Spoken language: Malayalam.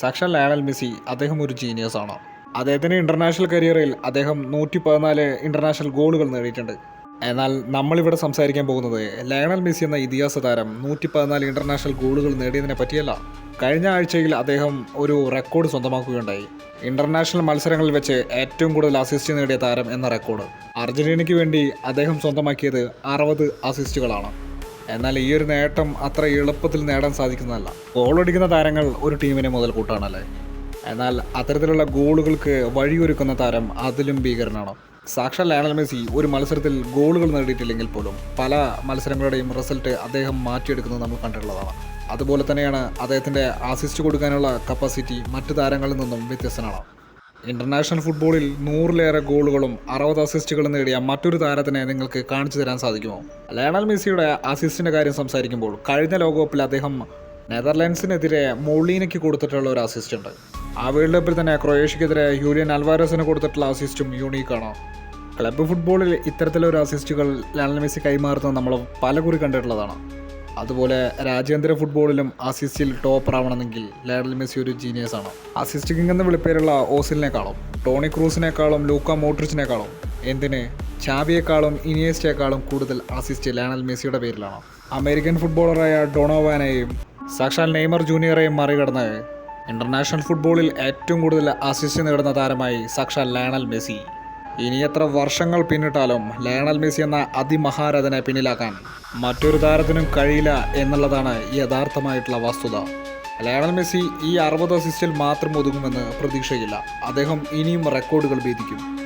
സാക്ഷാൽ ലയണൽ മെസ്സി അദ്ദേഹം ഒരു ജീനിയസ് ആണ്. അദ്ദേഹത്തിന്റെ ഇന്റർനാഷണൽ കരിയറിൽ അദ്ദേഹം നൂറ്റി പതിനാല് ഇന്റർനാഷണൽ ഗോളുകൾ നേടിയിട്ടുണ്ട്. എന്നാൽ നമ്മളിവിടെ സംസാരിക്കാൻ പോകുന്നത് ലയണൽ മെസ്സി എന്ന ഇതിഹാസ താരം നൂറ്റി പതിനാല് ഇന്റർനാഷണൽ ഗോളുകൾ നേടിയതിനെ പറ്റിയല്ല. കഴിഞ്ഞ ആഴ്ചയിൽ അദ്ദേഹം ഒരു റെക്കോർഡ് സ്വന്തമാക്കുകയുണ്ടായി. ഇന്റർനാഷണൽ മത്സരങ്ങളിൽ വെച്ച് ഏറ്റവും കൂടുതൽ അസിസ്റ്റ് നേടിയ താരം എന്ന റെക്കോർഡ് അർജന്റീനയ്ക്ക് വേണ്ടി അദ്ദേഹം സ്വന്തമാക്കിയത് അറുപത് അസിസ്റ്റുകളാണ് എന്നാൽ ഈ ഒരു നേട്ടം അത്ര എളുപ്പത്തിൽ നേടാൻ സാധിക്കുന്നതല്ല. ഗോളടിക്കുന്ന താരങ്ങൾ ഒരു ടീമിനെ മുതൽ കൂട്ടാണല്ലേ? എന്നാൽ അത്തരത്തിലുള്ള ഗോളുകൾക്ക് വഴിയൊരുക്കുന്ന താരം അതിലും ഭീകരനാണ്. സാക്ഷാൽ ലയണൽ മെസ്സി ഒരു മത്സരത്തിൽ ഗോളുകൾ നേടിയിട്ടില്ലെങ്കിൽ പോലും പല മത്സരങ്ങളുടെയും റിസൾട്ട് അദ്ദേഹം മാറ്റിയെടുക്കുന്നത് നമ്മൾ കണ്ടിട്ടുള്ളതാണ്. അതുപോലെ തന്നെയാണ് അദ്ദേഹത്തിന്റെ അസിസ്റ്റ് കൊടുക്കാനുള്ള കപ്പാസിറ്റി മറ്റു താരങ്ങളിൽ നിന്നും വ്യത്യസ്തനാണ്. ഇന്റർനാഷണൽ ഫുട്ബോളിൽ നൂറിലേറെ ഗോളുകളും അറുപത് അസിസ്റ്റുകളും നേടിയ മറ്റൊരു താരത്തിനെ നിങ്ങൾക്ക് കാണിച്ചു തരാൻ സാധിക്കുമോ? ലയണൽ മെസ്സിയുടെ അസിസ്റ്റിന്റെ കാര്യം സംസാരിക്കുമ്പോൾ കഴിഞ്ഞ ലോകകപ്പിൽ അദ്ദേഹം നെതർലാൻഡ്സിനെതിരെ മൊളീനയ്ക്ക് കൊടുത്തിട്ടുള്ള ഒരു അസിസ്റ്റ് ഉണ്ട്. ആ വേൾഡ് കപ്പിൽ തന്നെ ക്രൊയേഷ്യക്കെതിരെ യൂലിയൻ അൽവാരസിന് കൊടുത്തിട്ടുള്ള അസിസ്റ്റും യൂണീക്കാണ് ക്ലബ്ബ് ഫുട്ബോളിൽ ഇത്തരത്തിലൊരു അസിസ്റ്റുകൾ ലയണൽ മെസ്സി കൈമാറുന്നത് നമ്മൾ പലകുറി കണ്ടിട്ടുള്ളതാണ്. അതുപോലെ രാജ്യാന്തര ഫുട്ബോളിലും അസിസ്റ്റിൽ ടോപ്പർ ആവണമെങ്കിൽ ലയണൽ മെസ്സി ഒരു ജീനിയസ് ആണ്. അസിസ്റ്റ് കിങ് എന്ന വിളിപ്പേരുള്ള ഓസിലിനേക്കാളും ടോണി ക്രൂസിനേക്കാളും ലൂക്ക മോട്രിച്ചിനേക്കാളും എന്തിന്? ചാവിയേക്കാളും ഇനിയസ്റ്റേക്കാളും കൂടുതൽ അസിസ്റ്റ് ലയണൽ മെസ്സിയുടെ പേരിലാണ്. അമേരിക്കൻ ഫുട്ബോളറായ ഡൊണോവാനെയും സാക്ഷാൽ നെയ്മർ ജൂനിയറെയും മറികടന്ന് ഇന്റർനാഷണൽ ഫുട്ബോളിൽ ഏറ്റവും കൂടുതൽ അസിസ്റ്റ് നേടുന്ന താരമായി സാക്ഷാൽ ലയണൽ മെസ്സി. ഇനി എത്ര വർഷങ്ങൾ പിന്നിട്ടാലും ലയണൽ മെസ്സി എന്ന അതിമഹാരഥനെ പിന്നിലാക്കാൻ മറ്റൊരു താരത്തിനും കഴിയില്ല എന്നുള്ളതാണ് യഥാർത്ഥമായിട്ടുള്ള വസ്തുത. ലയണൽ മെസ്സി ഈ അറുപത് അസിസ്റ്റിൽ മാത്രം ഒതുങ്ങുമെന്ന് പ്രതീക്ഷയില്ല. അദ്ദേഹം ഇനിയും റെക്കോർഡുകൾ ഭേദിക്കും.